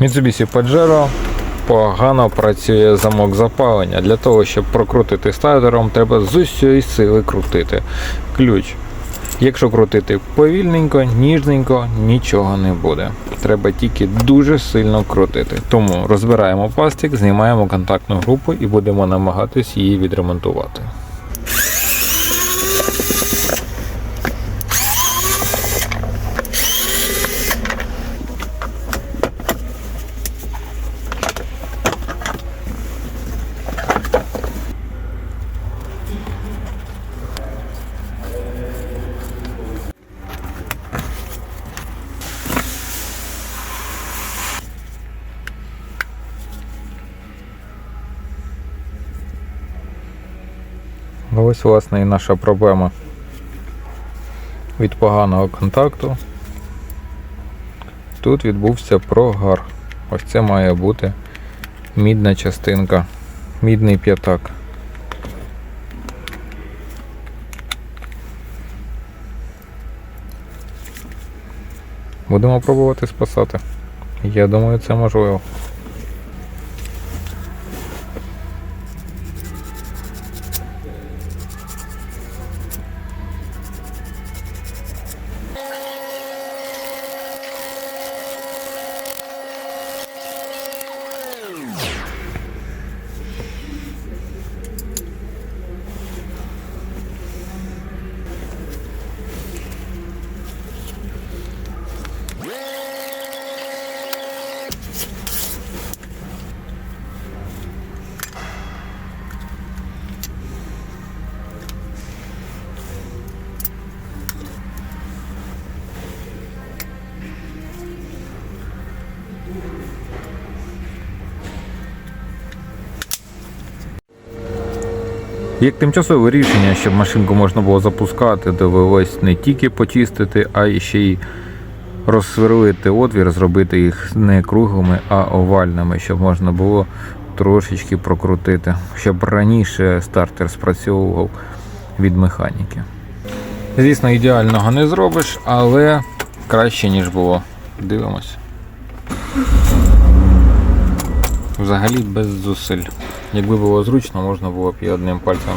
Mitsubishi Pajero погано працює замок запалення. Для того, щоб прокрутити стартером, треба з усієї сили крутити ключ. Якщо крутити повільненько, ніжненько, нічого не буде. Треба тільки дуже сильно крутити. Тому розбираємо пластик, знімаємо контактну групу і будемо намагатись її відремонтувати. Ось, власне, і наша проблема від поганого контакту. Тут відбувся прогар. Ось це має бути мідна частинка, мідний п'ятак. Будемо пробувати спасати. Я думаю, це можливо. Як тимчасове рішення, щоб машинку можна було запускати, довелось не тільки почистити, а й ще й розсверлити отвір, зробити їх не круглими, а овальними, щоб можна було трошечки прокрутити, щоб раніше стартер спрацьовував від механіки. Звісно, ідеального не зробиш, але краще, ніж було. Дивимось. Взагалі без зусиль. Якби було зручно, можна було б і одним пальцем